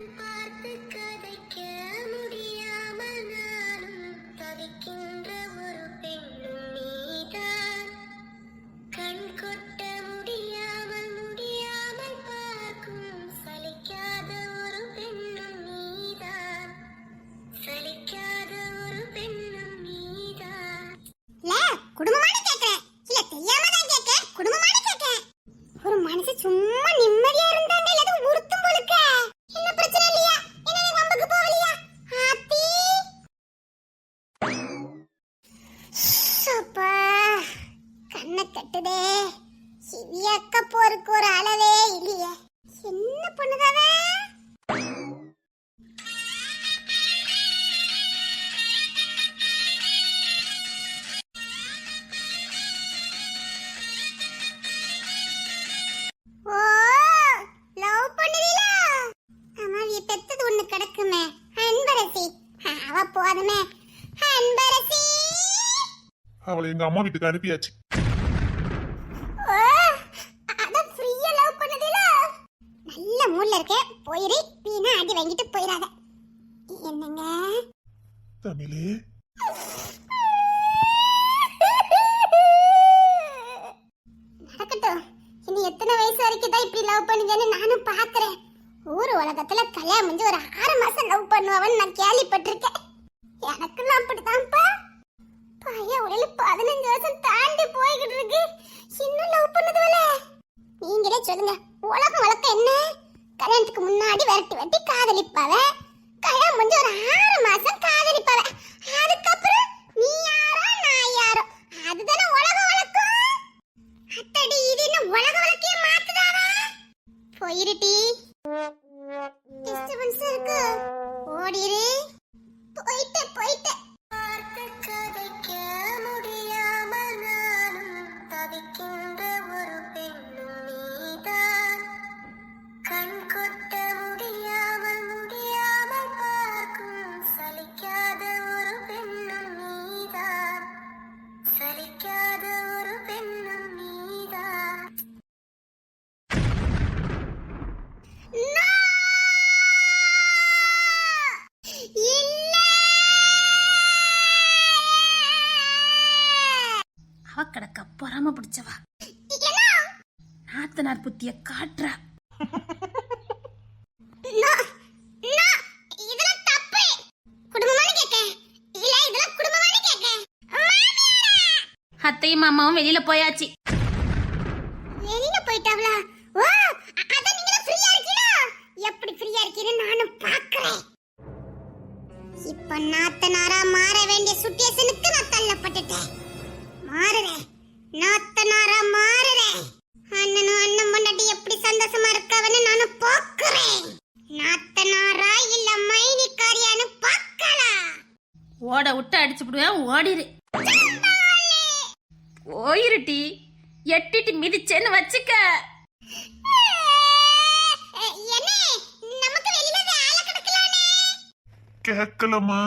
பார்த்து அவளை எங்க அம்மா வீட்டுக்கு அனுப்பியாச்சு. நல்ல மூட்ல இருக்கே. போயிரு. வீணா அடி வாங்கிட்டு போயிடாத என்னங்க? தமிழே. நடக்கட்டும். எத்தனை வயசு வரைக்கும் தான் இப்படி லவ் பண்ணுவேன்னு நானும் பாக்குறேன். ஊர் உலகத்துல கல்யாணம் முடிஞ்சு ஒரு ஆறு மாசம் லவ் பண்ணுவவன் நான் கேள்விப்பட்டிருக்கேன். எனக்கெல்லாம் அப்படித்தான்ப்பா. பையன் உடல பதினஞ்சு வருஷம் தாண்டி போய்கிட்டு இருக்கு. இன்னும் லவ் பண்ணதுவல நீங்களே சொல்லுங்க உலகம் வழக்கம் என்ன? கல்யாணத்துக்கு முன்னாடி விரட்டி வெட்டி காதலிப்பாவ. கல்யாணம் முடிஞ்சு ஒரு ஆறு மாசம் காதலிப்பாவ. அதுக்கப்புறம் நீ யாரோ நான் யாரோ. அதுதானே உலக வழக்கம் அத்தடி இது என்ன உலக வழக்கையே மாத்துதாவா? போயிருட்டி டிஸ்டர்பன்ஸ் இருக்கு. ஓடிரு. பொறாம பிடிச்சவா? நாத்தனார் புத்திய காட்டுறா. அத்தையும் மாமாவும் வெளியில போயாச்சு. வெளியில போயிட்டாவளா? ஓ அத நீங்க ஃப்ரீயா இருக்கீங்களா? எப்படி ஃப்ரீயா இருக்கீங்கன்னு நானும் பாக்குறேன். இப்ப நாத்தனாரா மாற வேண்டிய சுட்டியசனுக்கு நான் தள்ளப்பட்டுட்டேன். மாறுறேன் நாத்தனாரா மாறுறேன் அண்ணனும் அண்ணன் பொண்டாட்டி எப்படி சந்தோஷமா இருக்கவன்னு நானும் பாக்குறேன் நாத்தனாரா இல்ல மைனிக்காரியான்னு பார்க்கலாம் ஓட விட்டு அடிச்சு விடுவேன் ஓடிரு. போயிருட்டி. எட்டிட்டு மிதிச்சேன்னு வச்சுக்க. கேட்கலமா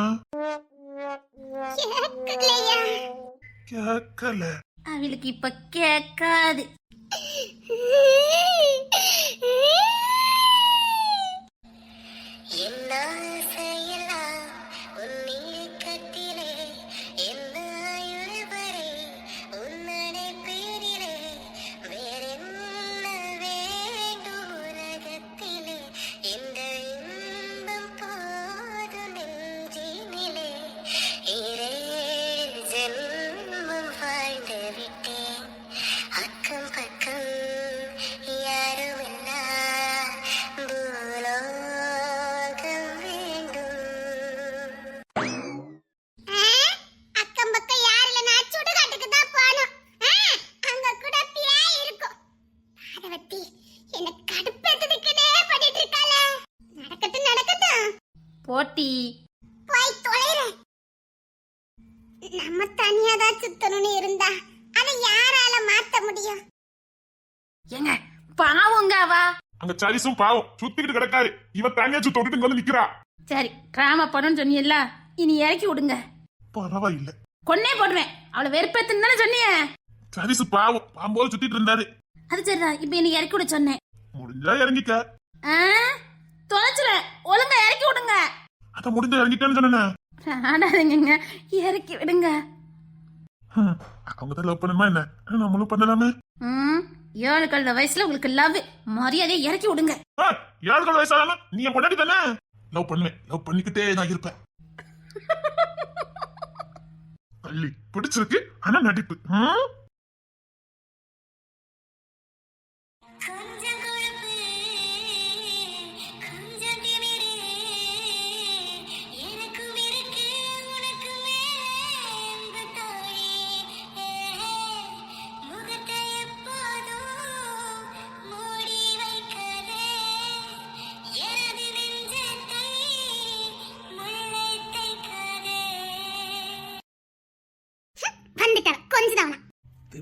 கேட்கல அவளுக்கு இப்ப கேட்காது. என்ன நம்ம தனியா தான் சுத்தணும்னு இருந்தா அதை யாரால மாத்த முடியும்? ஏங்க பாவங்க அவா. அங்க சரிசும் பாவம் சுத்திக்கிட்டு கிடக்காரு. இவ தனியாச்சு தொட்டுட்டு இங்க வந்து நிக்கிறா. சரி டிராமா பண்ணணும்னு சொன்னீல்ல இனி இறக்கி விடுங்க. பரவாயில்ல. கொன்னே போடுவேன். அவளை வெறுப்பேத்துன்னு தானே சொன்னீங்க சரிசு பாவம் பாம்போது சுத்திட்டு இருந்தாரு. அது சரிதான் இப்ப என்னை இறக்கி விட சொன்னேன். முடிஞ்சா இறங்கிக்க. ஆ? தொலைச்சிருவேன் ஒழுங்கா இறக்கி விடுங்க. அதான் முடிஞ்ச இறங்கிட்டேன்னு சொன்னேன். ஆடாதீங்க இறக்கி விடுங்க. அவங்க தான் லவ் பண்ணணுமா என்ன? நம்மளும் பண்ணலாமே. ம் ஏழு கல்ல வயசுல உங்களுக்கு லவ் மரியாதையை இறக்கி விடுங்க. ஆ, ஏழுகள் வயசான நீ என் பொண்டாட்டி தானே? லவ் பண்ணுவேன். லவ் பண்ணிக்கிட்டே நான் இருப்பேன். பிடிச்சிருக்கு ஆனா நடிப்பு. ம்?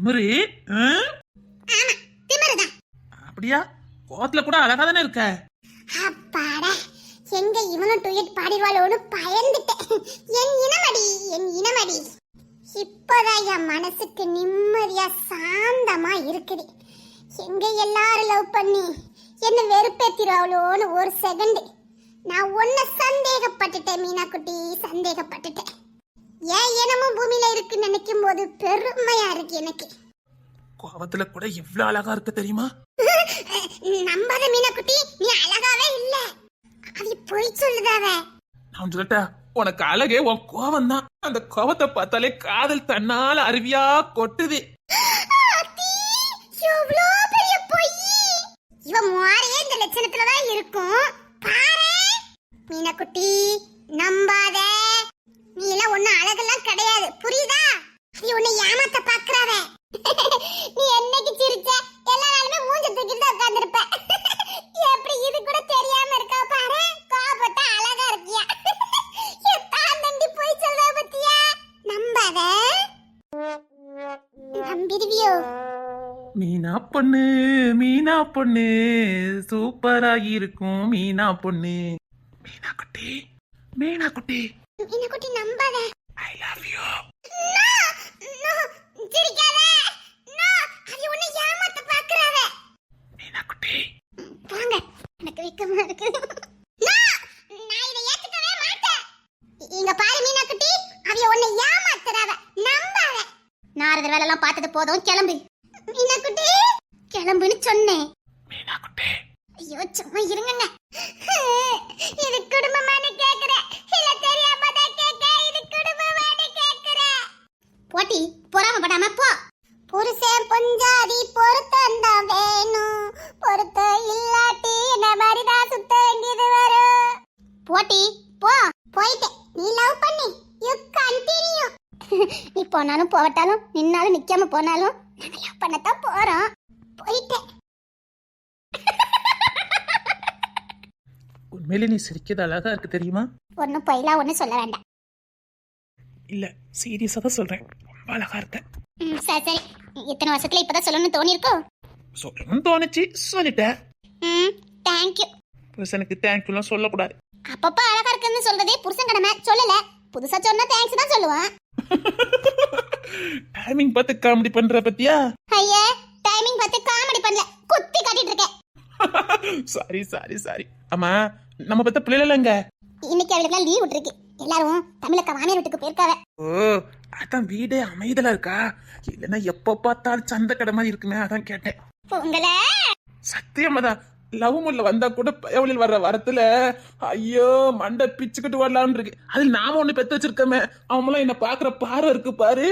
திமிரு அப்படியா? கோவத்துல கூட அழகா தானே இருக்க. அப்பாடா எங்க இவனும் டுயட் பாடிடுவாளோன்னு பயந்துட்டேன். என் இனமடி என் இனமடி. இப்போதான் என் மனசுக்கு நிம்மதியா சாந்தமா இருக்குது. எங்க எல்லாரும் லவ் பண்ணி என்ன வெறுப்பேத்திடுவாளோன்னு ஒரு செகண்ட் நான் உன்னை சந்தேகப்பட்டுட்டேன் மீனா குட்டி சந்தேகப்பட்டுட்டேன். ஏன் இனமும் பூமியில இருக்குன்னு நினைக்கும் போது பெருமையா இருக்கு எனக்கு. கோவத்துல கூட இவ்ளோ அழகா இருக்க தெரியுமா? நம்பாத மீனாக்குட்டி நீ அழகாவே இல்ல. அது பொய் சொல்லுதாவ. நான் சொல்லட்டா உனக்கு அழகே உன் கோவம் தான் அந்த கோவத்தை பார்த்தாலே காதல் தன்னால அருவியா கொட்டுது. எவ்வளோ பெரிய பொய். இவ மாறியே இந்த லட்சணத்துல தான் இருக்கும். பாரு மீனாக்குட்டி பொண்ணு மீனா பொண்ணு சூப்பரா இருக்கும் மீனா பொண்ணு மீனா குட்டி மீனா குட்டி மீனாக்குட்டி நம்பாத ஐ லவ் யூ. மீனா குட்டி. எனக்கு வெக்கமா இருக்கு. No! நான் இதை ஏத்துக்கவே மாட்டேன். இங்க பாரு மீனாக்குட்டி, அவிய உன்னை ஏமாத்துறாவ. நம்பாத. நாரதர் வேலைலாம் பார்த்தது போதும் கிளம்பு மீனாக்குட்டி கிளம்புன்னு சொன்னேன். மீனா குட்டி ஐயோ சும்மா இருங்கங்க. இது குடும்பமான கேக்குற இல்ல தெரியாம தான் கேட்க இது குடும்பமான கேக்குற போட்டி பொறாமப்படாம போ. புருஷன் பொஞ்சாதி பொருத்தந்தான் வேணும். பொருத்த இல்லாட்டி என்ன மாதிரி தான் சுத்த வேண்டியது வரும். போட்டி போ. போயிட்டேன். நீ லவ் பண்ணி. யூ கண்டினியூ நீ போனாலும் போவட்டாலும் நின்னாலும் நிக்காம போனாலும் லவ் பண்ணத்தான் போறோம். போயிட்டேன். உண்மையிலே நீ சிரிக்கிறது அழகா இருக்கு தெரியுமா? ஒன்னும் பொய்லா ஒன்னும் சொல்ல வேண்டாம். இல்ல சீரியஸா தான் சொல்றேன். ரொம்ப அழகா இருக்க. ம், சரி சரி. இத்தனை வருஷத்துல இப்பதான் சொல்லணும்னு தோணிருக்கோ சொல்லணும்னு தோணுச்சு சொல்லிட்டேன் ம் தேங்க்யூ புருஷனுக்கு தேங்க்யூலாம் சொல்லக்கூடாது. அப்பப்ப அழகா இருக்குன்னு சொல்றதே புருஷன் கடமை. சொல்லல. புதுசா சொன்னா தேங்க்ஸ் தான் சொல்லுவான். டைமிங் பார்த்து காமெடி பண்ற பத்தியா? ஐயா டைமிங் பார்த்து காமெடி பண்ணல குத்தி காட்டிட்டு இருக்கேன் சாரி சாரி சாரி. ஆமா நம்ம பத்த பிள்ளைலங்க இன்னைக்கு அவளுக்கு லீவ் விட்டுருக்கு. எல்லாரும் தமிழக்க மாமியார் வீட்டுக்கு போயிருக்காவ. ஓ அதான் வீடே அமைதலா இருக்கா? இல்லைன்னா எப்ப பார்த்தாலும் சந்தை கடை மாதிரி இருக்குமே அதான் கேட்டேன். உங்களை? சத்தியமா தான். லவ் முல்ல வந்தா கூட பயவழில் வர்ற வரத்துல ஐயோ மண்டை பிச்சுக்கிட்டு வரலாம்னு இருக்கு. அதில் நாம ஒண்ணு பெத்து வச்சிருக்கோமே. அவங்களாம் என்ன பாக்குற பார்வை இருக்கு பாரு.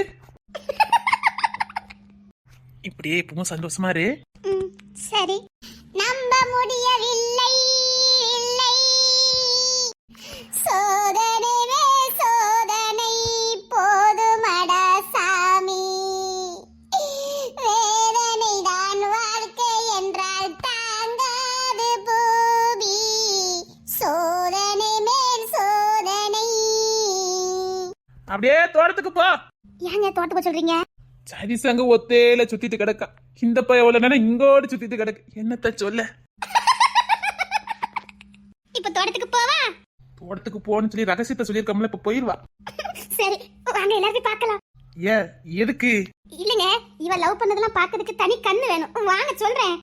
இப்படியே இப்பவும் சந்தோஷமா இரு. சரி. நம்ப முடியவில்லை இல்லை. சோதனை சோதனை போதுமடா சாமி. வேதனை தான் வாழ்க்கை என்றால் தாங்காது பூமி. சோதனை மேல் சோதனை. அப்படியே தோட்டத்துக்கு போ. ஏங்க தோட்டப்ப சொல்றீங்க? சரி சங்க ஒத்தேல சுத்திட்டு கிடக்கா. இந்த பைய எவ்வளவு இங்கோடு சுத்திட்டு கிடக்கு. என்னத்த சொல்ல? இப்ப தோட்டத்துக்கு போவா? தோட்டத்துக்கு போன்னு சொல்லி ரகசியத்தை சொல்லியிருக்கோம்ல இப்ப போயிருவா. சரி வாங்க எல்லாத்தையும் பார்க்கலாம். ஏன் எதுக்கு? இல்லங்க இவ லவ் பண்ணதெல்லாம் பார்க்கிறதுக்கு தனி கண்ணு வேணும். வாங்க சொல்றேன்.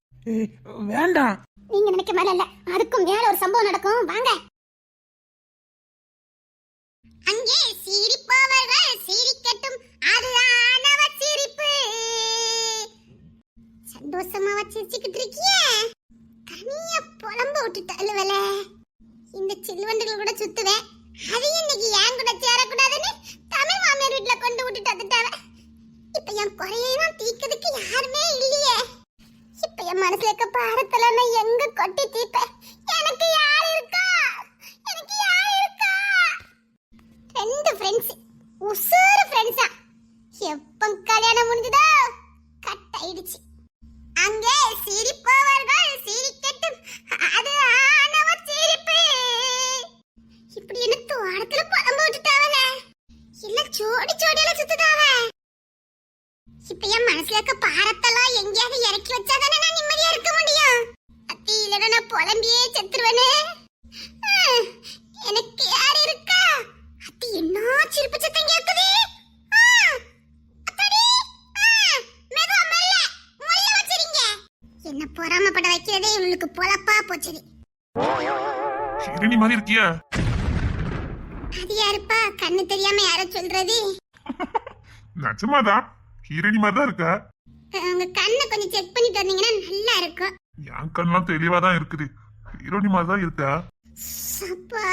வேண்டாம். நீங்க நினைக்க மேல இல்ல அதுக்கும் மேல ஒரு சம்பவம் நடக்கும். வாங்க. அங்கே சிரிப்பவர்கள் சிரிக்கட்டும். அது ஆணவ சிரிப்பு சந்தோஷமா சிரிச்சுக்கிட்டு இருக்கியே. தனியா புலம்ப விட்டுட்டு அழுவல. இந்த சில்வண்டுகள் கூட சுத்துவேன். அது இன்னைக்கு ஏன் கூட சேரக்கூடாதுன்னு தமிழ் மாமியார் வீட்டுல கொண்டு விட்டுட்டு வந்துட்டாவ. இப்ப என் குறையெல்லாம் தீக்கிறதுக்கு யாருமே இல்லையே. இப்ப என் மனசுல இருக்க பாரத்துல நான் எங்க கொட்டி தீப்பேன் என்ன தோட்டத்துல பழம் போட்டுட்டாவல இல்ல ஜோடி ஜோடியில சுத்துதாவ. இப்ப என் மனசுல இருக்க பாரத்தெல்லாம் எங்கேயாவது இறக்கி வச்சாதானே நான் நிம்மதியா இருக்க முடியும்? அத்தி இல்லைன்னா நான் புலம்பியே செத்துருவேனே. ஆ, எனக்கு யார் இருக்கா? அத்தி என்ன சிரிப்பு சத்தம் கேக்குது? ஆ, ஆ, என்ன பொறாமப்பட வைக்கிறதே இவளுக்கு பொழப்பா போச்சுது மாதிரி இருக்கியா? யாருப்பா கண்ணு தெரியாம யார சொல்றது? நிஜமாதான். ஹீரோனி மாதிரி தான் இருக்க உங்க கண்ணை கொஞ்சம் செக் பண்ணிட்டு வந்தீங்கன்னா நல்லா இருக்கும். என் கண்ணெல்லாம் தெளிவா தான் இருக்குது. ஹீரோனி மாதிரி தான் இருக்க. அப்பா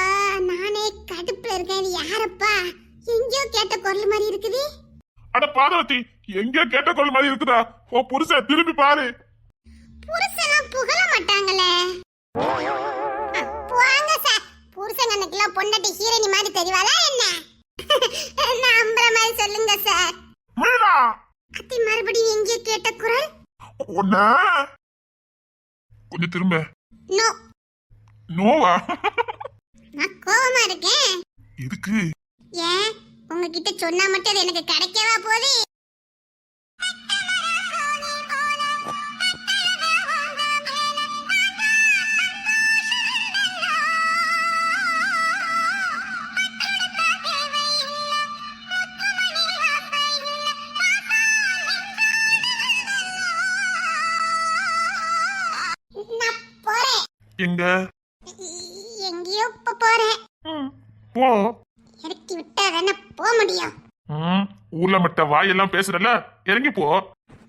நானே கடுப்புல இருக்கேன். இது யாரப்பா? எங்கேயோ கேட்ட குரல் மாதிரி இருக்குது. அட பாதவத்தி எங்கேயோ கேட்ட கொள் மாதிரி இருக்குதா? ஓ புருஷன் திரும்பி பாரு. புருஷெல்லாம் புகழ மாட்டாங்களே. சார் புருஷங்கனுக்கெல்லாம் பொண்டாட்டி ஹீரோனி மாதிரி தெரிவாளா என்ன? நம்புற மாதிரி சொல்லுங்க சார் மீனா அத்தி மறுபடியும் எங்கேயோ கேட்ட குரல்? ஒன்ன கொஞ்சம் திரும்ப. நோ. நோவா? நான் கோவமா இருக்கேன். எதுக்கு? ஏன்? உங்ககிட்ட சொன்னா மட்டும் அது எனக்கு கிடைக்கவா போகுது? எங்க? எங்கேயோ இப்ப போறேன். போ. இறக்கி விட்டா தானே போக முடியும். ம், ஊர்ல மட்ட வாயெல்லாம் பேசுறல இறங்கி போ.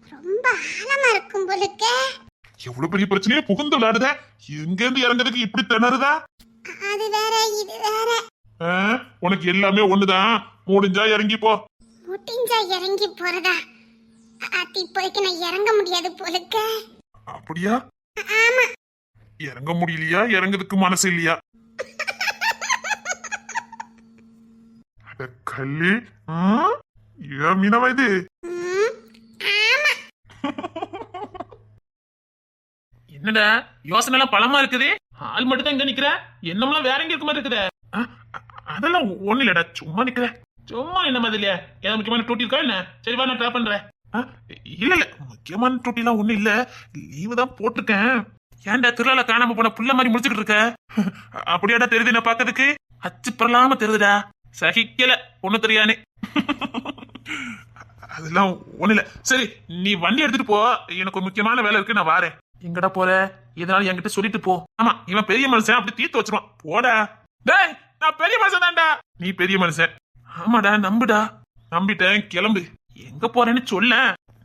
ரொம்ப ஆழமா இருக்கும் போலுக்க எவ்வளவு பெரிய பிரச்சனையே புகுந்து விளையாடுத. எங்க இருந்து இறங்குறதுக்கு இப்படி திணறுதா? அது வேற இது வேற. ஆ, உனக்கு எல்லாமே ஒண்ணுதான். முடிஞ்சா இறங்கி போ. முடிஞ்சா இறங்கி போறதா? அது இப்போதைக்கு நான் இறங்க முடியாது போலுக்க அப்படியா? ஆமா. இறங்க முடியலையா? இறங்குறதுக்கு மனசு இல்லையா? கல்லி? ஏன் மீனவா இது? என்னடா யோசனை எல்லாம் பழமா இருக்குது? ஆள் மட்டும் தான் இங்க நிக்கிற? என்னமெல்லாம் வேற எங்க இருக்க மாதிரி இருக்குதே? அதெல்லாம் ஒண்ணு இல்லடா சும்மா நிக்கிற. சும்மா என்ன மாதிரி ஏதாவது முக்கியமான டூட்டி இருக்கா என்ன? சரி வா நான் ட்ரை பண்றேன். இல்ல இல்ல முக்கியமான டூட்டிலாம் ஒண்ணு இல்ல. லீவு தான் போட்டிருக்கேன். ஏன்டா திருவிழா காணாம போன புள்ள மாதிரி முடிச்சுக்கிட்டு இருக்க? அப்படியாடா தெரியுது என்ன பாக்கிறதுக்கு அச்சு பரலாம தெரியுதுடா. சகிக்கல. ஒண்ணு தெரியானே அதெல்லாம் ஒண்ணு இல்ல சரி நீ வண்டி எடுத்துட்டு போ. எனக்கு ஒரு முக்கியமான வேலை இருக்கு நான் வாரேன். எங்கடா போற? இதனால என்கிட்ட சொல்லிட்டு போ. ஆமா இவன் பெரிய மனுஷன் அப்படி தீர்த்து வச்சிருவான். போடா. டேய் நான் பெரிய மனுஷன் தான்டா நீ பெரிய மனுஷன். ஆமாடா நம்புடா. நம்பிட்டேன் கிளம்பு. எங்க போறேன்னு சொல்ல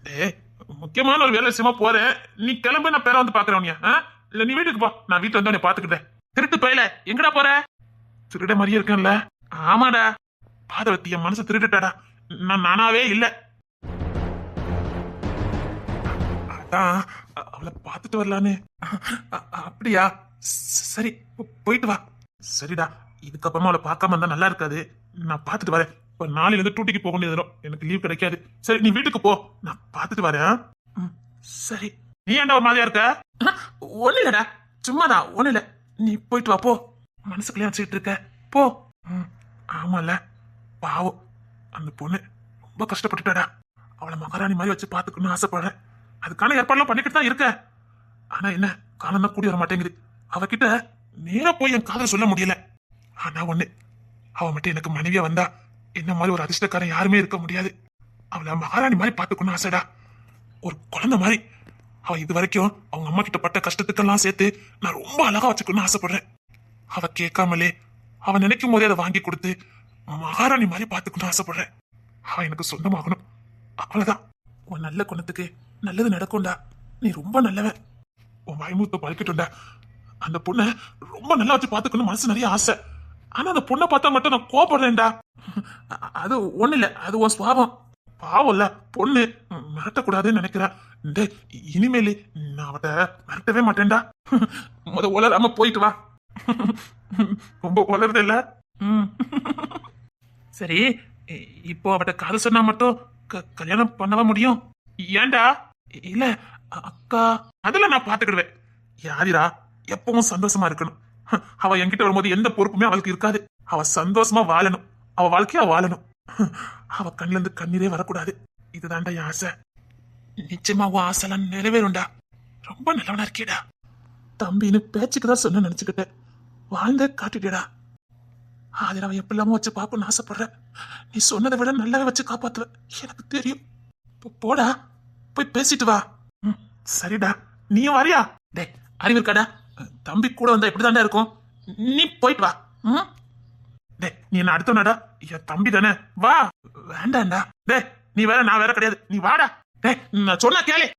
டேய் முக்கியமான ஒரு வேலை விஷயமா போறேன். நீ கிளம்பு நான் பேர வந்து பாக்குறேன் உன்னைய, ஆ? இல்ல நீ வீட்டுக்கு போ. நான் வீட்டுல வந்து உன்னை பாத்துக்கிட்டேன் திருட்டு பயில எங்கடா போற? திருட மாதிரியே இருக்கேன்ல. ஆமாடா. பாதவத்தி என் மனசு திருட்டுட்டாடா. நான் நானாவே இல்ல. அதான் அவளை பார்த்துட்டு வரலான்னு. அப்படியா? சரி போயிட்டு வா. சரிடா. இதுக்கப்புறமா அவளை பார்க்காம இருந்தா நல்லா இருக்காது. நான் பார்த்துட்டு வரேன். இப்ப நாளையில இருந்து டூட்டிக்கு போக வேண்டியது வரும். எனக்கு லீவ் கிடைக்காது. சரி நீ வீட்டுக்கு போ. நான் பார்த்துட்டு வரேன். ம், சரி. நீ ஏன்டா ஒரு மாதிரியா இருக்க? ஒண்ணு இல்லடா. சும்மாதான். ஒண்ணு இல்ல. நீ போயிட்டு வா போ. மனசுக்குள்ளே வச்சுக்கிட்டு இருக்க. போ. ம், ஆமால பாவம். அந்த பொண்ணு ரொம்ப கஷ்டப்பட்டுட்டாடா. அவளை மகாராணி மாதிரி வச்சு பார்த்துக்கணும்னு ஆசைப்படுறேன். அதுக்கான ஏற்பாடுலாம் பண்ணிக்கிட்டு தான் இருக்க. ஆனா என்ன? காலம் தான் கூடி வர மாட்டேங்குது. அவகிட்ட நேரா போய் என் காதல் சொல்ல முடியல. ஆனா ஒண்ணு அவ மட்டும் எனக்கு மனைவியா வந்தா என்ன மாதிரி ஒரு அதிர்ஷ்டக்காரன் யாருமே இருக்க முடியாது. அவளை மகாராணி மாதிரி பார்த்துக்கணும் ஆசைடா. ஒரு குழந்தை மாதிரி. அவ இது வரைக்கும் அவங்க அம்மா கிட்ட பட்ட கஷ்டத்துக்கெல்லாம் சேர்த்து நான் ரொம்ப அழகா வச்சுக்கணும்னு ஆசைப்படுறேன். அவ கேட்காமலே அவன் நினைக்கும் போதே அதை வாங்கி கொடுத்து மகாராணி மாதிரி பார்த்துக்கணும்னு ஆசைப்படுறேன். அவன் எனக்கு சொந்தமாகணும். அவ்வளவுதான். உன் நல்ல குணத்துக்கு நல்லது நடக்கும்டா. நீ ரொம்ப நல்லவன். உன் வாய்மூத்த பழக்கிட்டுண்டா அந்த பொண்ணை ரொம்ப நல்லா வச்சு பார்த்துக்கணும் மனசு நிறைய ஆசை. ஆனா அந்த பொண்ணை பார்த்தா மட்டும் நான் கோபப்படுறேன்டா அது ஒண்ணு இல்ல அது உன் சுவாபம் பாவம்ல பொண்ணு மிரட்டக்கூடாதுன்னு நினைக்கிறேன் இந்த இனிமேல் நான் அவட்ட மிரட்டவே மாட்டேன்டா. முத உலராம போயிட்டு வா. ரொம்ப உலருது இல்ல. ம். சரி இப்போ அவட்ட காது சொன்னா மட்டும் க- கல்யாணம் பண்ணவா முடியும்? ஏன்டா? இல்ல அக்கா அதெல்லாம் நான் பாத்துக்கிடுவேன் யாரிரா எப்பவும் சந்தோஷமா இருக்கணும். அவ என்கிட்ட வரும்போது எந்த பொறுப்புமே அவளுக்கு இருக்காது. அவ சந்தோஷமா வாழணும். அவ வாழ்க்கையா வாழணும். அவ கண்ணுல இருந்து கண்ணீரே வரக்கூடாது. இதுதான்டா என் ஆசை. நிச்சயமா உன் ஆசைலாம் நிறைவேறும்டா. ரொம்ப நல்லவனா இருக்கேடா. தம்பின்னு பேச்சுக்கு தான் சொன்ன நினைச்சுக்கிட்டேன். வாழ்ந்த காட்டிட்டேடா. அதில் அவன் எப்படிலாமோ வச்சு பார்க்கணும்னு ஆசைப்படுறேன். நீ சொன்னதை விட நல்லாவே வச்சு காப்பாத்துவேன் எனக்கு தெரியும். இப்போ போடா. போய் பேசிட்டு வா. ம், சரிடா. நீயும் வரியா? டேய் அறிவு இருக்காடா? தம்பி கூட வந்தா எப்படிதான்டா இருக்கும்? நீ போயிட்டு வா. ம்? டேய் நீ என்ன அடுத்தவனாடா? என் தம்பி தானே. வா. வேண்டாண்டா. டேய் நீ வேற நான் வேற கிடையாது. நீ வாடா. டேய் நான் சொன்னா கேளு.